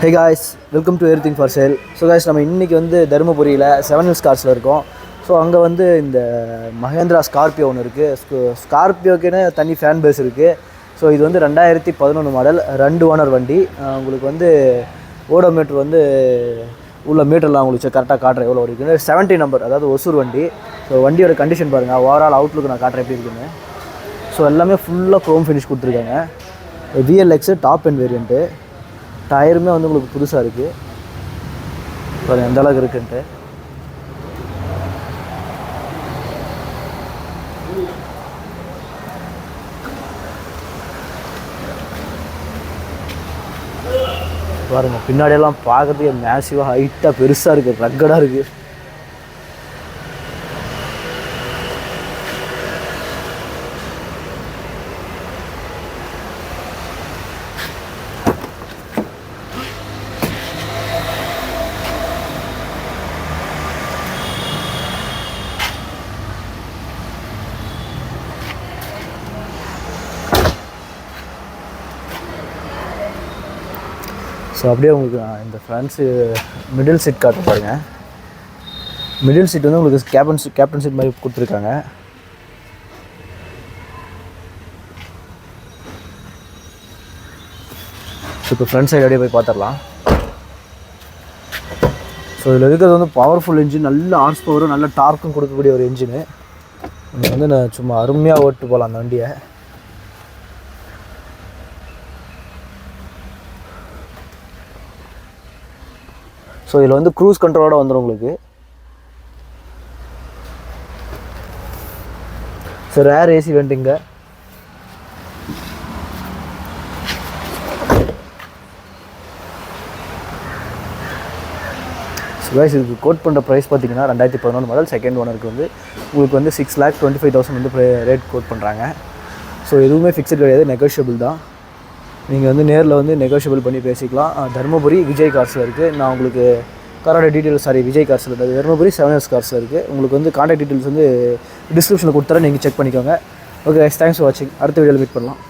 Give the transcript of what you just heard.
Hey guys welcome to everything for sale so guys நம்ம இன்றைக்கி வந்து தருமபுரியில் செவன் ஹில்ஸ் கார்ஸில் இருக்கோம். ஸோ அங்கே வந்து இந்த மகேந்திரா ஸ்கார்பியோ ஒன்று இருக்குது ஸ்கார்பியோக்குன்னு தனி ஃபேன் பேஸ் இருக்குது ஸோ இது வந்து ரெண்டாயிரத்தி பதினொன்று மாடல் ரெண்டு ஓனர் வண்டி. உங்களுக்கு வந்து ஓடோமீட்டர் வந்து உள்ள மீட்டர்லாம் உங்களுக்கு கரெக்டாக காட்டுறேன் எவ்வளோ இருக்குன்னு. செவன்ட்டி நம்பர் அதாவது ஒசூர் வண்டி. ஸோ வண்டியோட கண்டிஷன் பாருங்கள் ஓவரால் அவுட்லுக்கு நான் காட்டுறேன் எப்படி இருக்குன்னு. ஸோ எல்லாமே ஃபுல்லாக க்ரோம் ஃபினிஷ் கொடுத்துருக்காங்க. விஎல்எக்ஸு டாப் அண்ட் வேரியண்ட்டு டயருமே வந்து உங்களுக்கு புதுசாக இருக்குது பாருங்க எந்த அளவுக்கு இருக்குன்ட்டு. பாருங்கள் பின்னாடியெல்லாம் பார்க்குறதுக்கே மேசிவாக ஹைட்டாக பெருசாக இருக்குது ரக்கடாக இருக்குது ஸோ அப்படியே உங்களுக்கு நான் இந்த ஃப்ரண்ட்ஸு மிடில் சீட் காட்ட பாருங்க. மிடில் சீட் வந்து உங்களுக்கு கேப்டன் சீட் கேப்டன் சீட் மாதிரி கொடுத்துருக்காங்க. ஸோ இப்போ ஃப்ரண்ட் சைடு அப்படியே போய் பார்த்துடலாம். ஸோ இதில் இருக்கிறது வந்து பவர்ஃபுல் இன்ஜின் நல்ல ஹார்ஸ் பவரும் நல்ல டார்க்கும் கொடுக்கக்கூடிய ஒரு இன்ஜினு நீங்கள் வந்து நான் சும்மா அருமையாக ஓட்டு போகலாம் அந்த வண்டியை. ஸோ இதில் வந்து க்ரூஸ் கண்ட்ரோலோட வந்துடும் உங்களுக்கு. ஸோ ரேர் ஏசி வெண்டிங்க ஸோ இதுக்கு கோட் பண்ணுற ப்ரைஸ் பார்த்தீங்கன்னா ரெண்டாயிரத்தி பதினொன்று மாடல் செகண்ட் ஓனருக்கு வந்து உங்களுக்கு வந்து six lakh twenty five thousand வந்து ரேட் கோட் பண்ணுறாங்க ஸோ எதுவுமே ஃபிக்ஸட் கிடையாது நெகோஷியபிள் தான். நீங்கள் வந்து நேரில் வந்து நெகோஷியபிள் பண்ணி பேசிக்கலாம். தருமபுரி விஜய் கார்ஸில் இருக்குது நான் உங்களுக்கு காரோட டீட்டெயில்ஸ் சாரி விஜய் கார்ஸில் இருக்குது தருமபுரி செவன் இயர்ஸ் கார்ஸில் இருக்குது உங்களுக்கு வந்து காண்டாக்ட் டீட்டெயில்ஸ் வந்து டிஸ்கிரிப்ஷனில் கொடுத்துறேன். நீங்கள் செக் பண்ணிக்கோங்க. ஓகே தேங்க்ஸ் ஃபார் வாட்சிங் அடுத்த வீடியோவில் மீட் பண்ணலாம்.